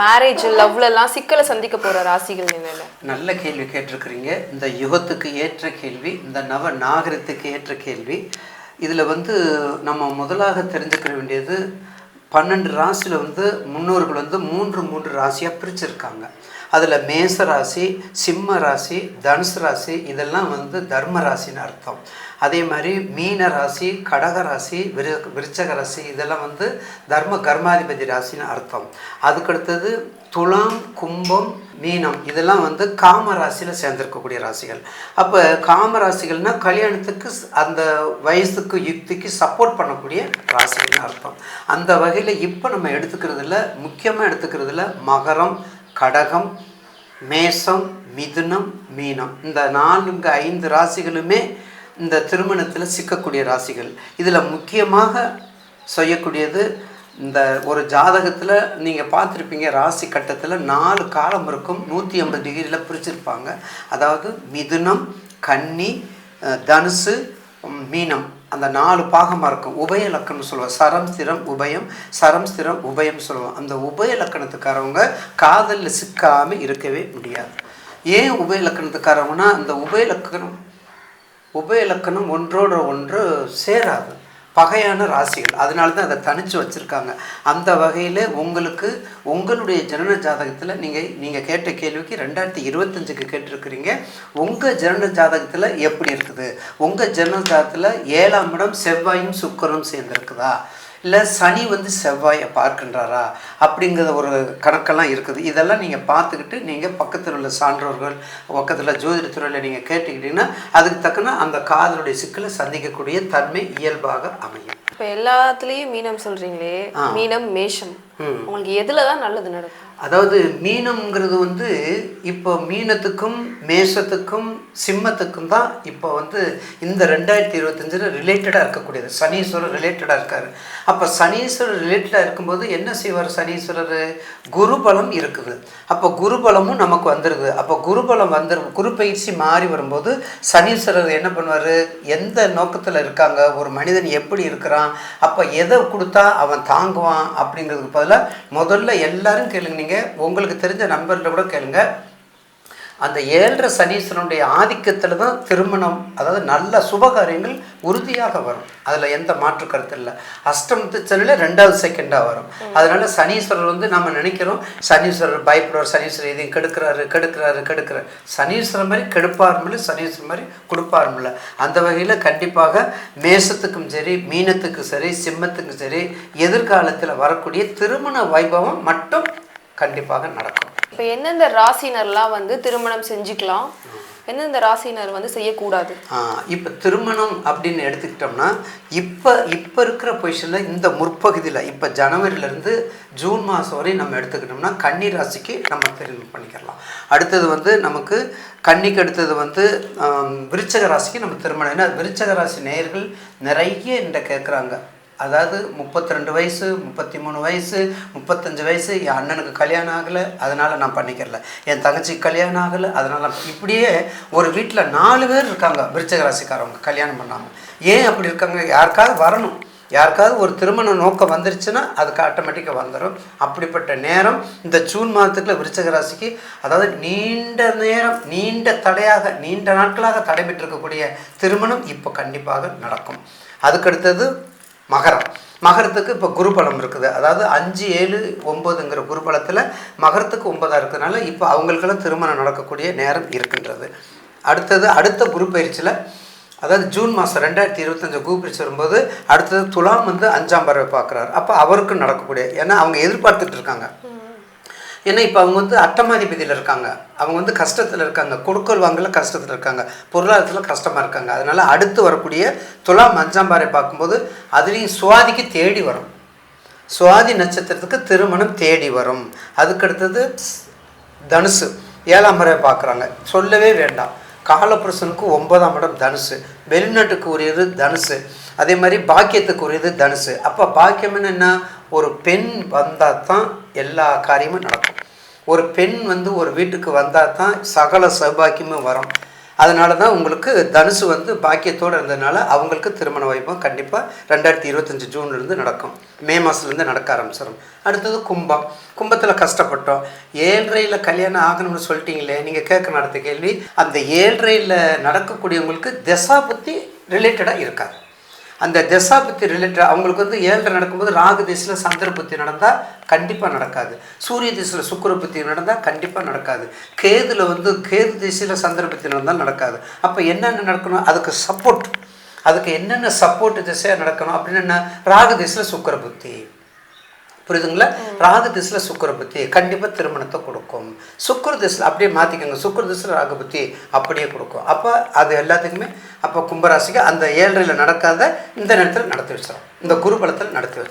Marriage லவ்ல எல்லாம் சிக்கலை சந்திக்க போற ராசிகள் என்னென்ன நல்ல கேள்வி கேட்டிருக்கிறீங்க. இந்த யுகத்துக்கு ஏற்ற கேள்வி இந்த நவ நாகரத்துக்கு ஏற்ற கேள்வி. இதில் வந்து நம்ம முதலாக தெரிஞ்சுக்க வேண்டியது பன்னெண்டு ராசியில் வந்து முன்னோர்கள் வந்து மூன்று மூன்று ராசியாக பிரிச்சிருக்காங்க. அதில் மேச ராசி சிம்ம ராசி தனுசு ராசி இதெல்லாம் வந்து தர்ம ராசின்னு அர்த்தம். அதே மாதிரி மீன ராசி கடக ராசி விரு விருச்சக ராசி இதெல்லாம் வந்து தர்ம கர்மாதிபதி ராசின்னு அர்த்தம். அதுக்கடுத்தது துலாம் கும்பம் மீனம் இதெல்லாம் வந்து காம ராசியில் சேர்ந்திருக்கக்கூடிய ராசிகள். அப்போ காமராசிகள்னால் கல்யாணத்துக்கு அந்த வயசுக்கு யுக்திக்கு சப்போர்ட் பண்ணக்கூடிய ராசிகள்னு அர்த்தம். அந்த வகையில் இப்போ நம்ம எடுத்துக்கிறதுல முக்கியமாக எடுத்துக்கிறதுல மகரம் கடகம் மேசம் மிதுனம் மீனம். இந்த நான்கு ஐந்து ராசிகளுமே இந்த திருமணத்தில் சிக்கக்கூடிய ராசிகள். இதில் முக்கியமாக செய்யக்கூடியது இந்த ஒரு ஜாதகத்தில் நீங்கள் பார்த்துருப்பீங்க ராசி கட்டத்தில் நாலு காலம் இருக்கும் நூற்றி ஐம்பது டிகிரியில் பிரிச்சிருப்பாங்க. அதாவது மிதுனம் கன்னி தனுசு மீனம். அந்த நாலு பாகமாக இருக்கும். உபய லக்கணம்னு சொல்லுவோம் சரம் ஸ்திரம் உபயம் சரம் ஸ்திரம் உபயம் சொல்லுவோம் அந்த உபய லக்கணத்துக்காரவங்க காதலில் சிக்காமல் இருக்கவே முடியாது. ஏன் உபய லக்கணத்துக்காரவங்கன்னா அந்த உபய லக்கணம் உபய லக்கணம் ஒன்றோட ஒன்று சேராது. பகையான ராசிகள். அதனால தான் அதை தனித்து வச்சுருக்காங்க. அந்த வகையில் உங்களுக்கு உங்களுடைய ஜனன ஜாதகத்தில் நீங்கள் நீங்கள் கேட்ட கேள்விக்கு ரெண்டாயிரத்தி இருபத்தஞ்சுக்கு கேட்டிருக்கிறீங்க. உங்கள் ஜனன ஜாதகத்தில் எப்படி இருக்குது? உங்கள் ஜனன ஜாதகத்தில் ஏழாம் இடம் செவ்வாயும் சுக்கரும் சேர்ந்துருக்குதா? இல்லை சனி வந்து செவ்வாயை பார்க்கின்றாரா அப்படிங்கிற ஒரு கணக்கெல்லாம் இருக்குது. இதெல்லாம் நீங்கள் பார்த்துக்கிட்டு நீங்கள் பக்கத்தில் உள்ள சான்றோர்கள் பக்கத்தில் ஜோதிடத்துறையில் நீங்கள் கேட்டுக்கிட்டீங்கன்னா அதுக்கு தக்கன அந்த காதலுடைய சிக்கலை சந்திக்கக்கூடிய தன்மை இயல்பாக அமையும். இப்ப எல்லாத்துலயும் மீனம் சொல்றீங்களே மீனம் மேஷம். உங்களுக்கு எதுல தான் நல்லது நடக்கும்? அதாவது மீனம்ங்கிறது வந்து இப்போ மீனத்துக்கும் மேஷத்துக்கும் சிம்மத்துக்கும் தான் இப்போ வந்து இந்த ரெண்டாயிரத்தி இருபத்தஞ்சில் ரிலேட்டடாக இருக்கக்கூடியது. சனீஸ்வரர் ரிலேட்டடாக இருக்கார். அப்போ சனீஸ்வரர் ரிலேட்டடாக இருக்கும்போது என்ன செய்வார் சனீஸ்வரர்? குருபலம் இருக்குது. அப்போ குருபலமும் நமக்கு வந்துடுது அப்போ குருபலம் வந்து குரு பயிற்சி மாறி வரும்போது சனீஸ்வரர் என்ன பண்ணுவார்? எந்த நோக்கத்தில் இருக்காங்க? ஒரு மனிதன் எப்படி இருக்கிறான்? அப்போ எதை கொடுத்தா அவன் தாங்குவான்? அப்படிங்கிறதுக்கு பதிலாக முதல்ல எல்லாரும் கேளுங்க. நீங்கள் உங்களுக்கு தெரிஞ்ச நண்பர்கிட்ட கூட கேளுங்க. அந்த ஏழரை சனீஸ்வரனுடைய ஆதிக்கத்தில் தான் திருமணம் அதாவது நல்ல சுபகாரியங்கள் உறுதியாக வரும். அதில் எந்த மாற்று கருத்து இல்லை. அஷ்டமத்து சனியில் ரெண்டாவது செகண்டாக வரும். அதனால சனீஸ்வரர் வந்து நம்ம நினைக்கிறோம் சனீஸ்வரர் பயப்படுவார் சனீஸ்வரர் இதையும் கெடுக்கிறாரு கெடுக்கிறாரு கெடுக்கிறார். சனீஸ்வரர் மாதிரி கெடுப்பாரும் இல்லை சனீஸ்வரர் மாதிரி கொடுப்பாரும் இல்லை அந்த வகையில் கண்டிப்பாக மேசத்துக்கும் சரி மீனத்துக்கும் சரி சிம்மத்துக்கும் சரி எதிர்காலத்தில் வரக்கூடிய திருமண வைபவம் மட்டும் கண்டிப்பாக நடக்கும். இப்ப எந்தெந்த ராசினர்லாம் வந்து திருமணம் செஞ்சுக்கலாம்? எந்தெந்த ராசினர் வந்து செய்யக்கூடாது? இப்போ திருமணம் அப்படின்னு எடுத்துக்கிட்டோம்னா இப்போ இப்போ இருக்கிற பொசிஷனில் இந்த முற்பகுதியில் இப்போ ஜனவரியிலேருந்து ஜூன் மாதம் வரை நம்ம எடுத்துக்கிட்டோம்னா கன்னி ராசிக்கு நம்ம திருமணம் பண்ணிக்கலாம் அடுத்தது வந்து நமக்கு கன்னிக்கு அடுத்தது வந்து விருச்சக ராசிக்கு நம்ம திருமணம். ஏன்னா விருச்சக ராசி நேயர்கள் நிறைய இந்த கேட்குறாங்க அதாவது முப்பத்தி ரெண்டு வயசு முப்பத்தி மூணு வயசு முப்பத்தஞ்சு வயசு என் அண்ணனுக்கு கல்யாணம் ஆகலை அதனால் நான் பண்ணிக்கிறல. என் தங்கச்சிக்கு கல்யாணம் ஆகலை அதனால் இப்படியே ஒரு வீட்டில் நாலு பேர் இருக்காங்க விருச்சக ராசிக்காரவங்க கல்யாணம் பண்ணாமல் ஏன் அப்படி இருக்காங்க? யாருக்காவது வரணும். யாருக்காவது ஒரு திருமண நோக்கம் வந்துருச்சுன்னா அதுக்கு ஆட்டோமேட்டிக்காக வந்துடும் அப்படிப்பட்ட நேரம் இந்த ஜூன் மாதத்துக்குள்ள விருச்சக ராசிக்கு அதாவது நீண்ட நேரம் நீண்ட தடையாக நீண்ட நாட்களாக தடைபெற்றிருக்கக்கூடிய திருமணம் இப்போ கண்டிப்பாக நடக்கும். அதுக்கடுத்தது மகரம். மகரத்துக்கு இப்போ குருபலம் இருக்குது. அதாவது அஞ்சு ஏழு ஒம்பதுங்கிற குருபலத்தில் மகரத்துக்கு ஒன்பதாக இருக்கிறதுனால இப்போ அவங்களுக்கெல்லாம் திருமணம் நடக்கக்கூடிய நேரம் இருக்கின்றது. அடுத்தது அடுத்த குரு பயிற்சியில் அதாவது ஜூன் மாதம் ரெண்டாயிரத்தி இருபத்தஞ்சு குரு பயிற்சி வரும்போது அடுத்தது துலாம் வந்து அஞ்சாம் பறவை பார்க்குறாரு. அப்போ அவருக்கும் நடக்கக்கூடிய ஏன்னா அவங்க எதிர்பார்த்துட்டு இருக்காங்க. ஏன்னா இப்போ அவங்க வந்து அட்டமாதிபதியில் இருக்காங்க. அவங்க வந்து கஷ்டத்தில் இருக்காங்க. கொடுக்கல் வாங்கல கஷ்டத்தில் இருக்காங்க. பொருளாதாரத்தில் கஷ்டமாக இருக்காங்க. அதனால் அடுத்து வரக்கூடிய துலாம் அஞ்சாம் பாறை பார்க்கும்போது அதுலேயும் சுவாதிக்கு தேடி வரும். சுவாதி நட்சத்திரத்துக்கு திருமணம் தேடி வரும். அதுக்கடுத்தது தனுசு. ஏழாம் முறை பார்க்குறாங்க. சொல்லவே வேண்டாம். காலபுருஷனுக்கு ஒன்பதாம் இடம் தனுசு. வெளிநாட்டுக்கு உரியது தனுசு. அதே மாதிரி பாக்கியத்துக்கு உரியது தனுசு. அப்போ பாக்கியம்னு என்ன? ஒரு பெண் வந்தால் தான் எல்லா காரியமும் நடக்கும். ஒரு பெண் வந்து ஒரு வீட்டுக்கு வந்தால் தான் சகல சௌபாக்கியமும் வரும். அதனால தான் உங்களுக்கு தனுசு வந்து பாக்கியத்தோடு இருந்ததுனால அவங்களுக்கு திருமண வாய்ப்பும் கண்டிப்பாக ரெண்டாயிரத்தி இருபத்தஞ்சி ஜூன்லேருந்து நடக்கும். மே மாதத்துலேருந்து நடக்க ஆரம்பிச்சிடும் அடுத்தது கும்பம். கும்பத்தில் கஷ்டப்பட்டோம். ஏழ்றையில் கல்யாணம் ஆகணும்னு சொல்லிட்டீங்களே நீங்கள் கேட்க நடத்த கேள்வி அந்த ஏழ்றையில் நடக்கக்கூடியவங்களுக்கு தசா புத்தி ரிலேட்டடாக இருக்காது. அந்த தசாபுத்தி ரிலேட்டட் அவங்களுக்கு வந்து ஏழரை நடக்கும்போது ராகு திசையில் சந்திரபுத்தி நடந்தால் கண்டிப்பாக நடக்காது. சூரிய திசையில் சுக்கரபுத்தி நடந்தால் கண்டிப்பாக நடக்காது. கேதுல வந்து கேது திசையில் சந்திரபுத்தி நடந்தால் நடக்காது. அப்போ என்னென்ன நடக்கணும்? அதுக்கு சப்போர்ட் அதுக்கு என்னென்ன சப்போர்ட் திசையாக நடக்கணும்? அப்படின்னு என்ன? ராகு திசையில் சுக்கரபுத்தி புரியுதுங்களா? ராகு திசையில் சுக்கர புத்தி கண்டிப்பாக திருமணத்தை கொடுக்கும். சுக்கர திசையில் அப்படியே மாற்றிக்கோங்க சுக்கர திசையில் ராகு புத்தி அப்படியே கொடுக்கும். அப்போ அது எல்லாத்துக்குமே அப்போ கும்பராசிக்கு அந்த ஏழரையில் நடக்காத இந்த நேரத்தில் நடத்தி வச்சிடும் இந்த குரு பலத்தில் நடத்தி வச்சிடும்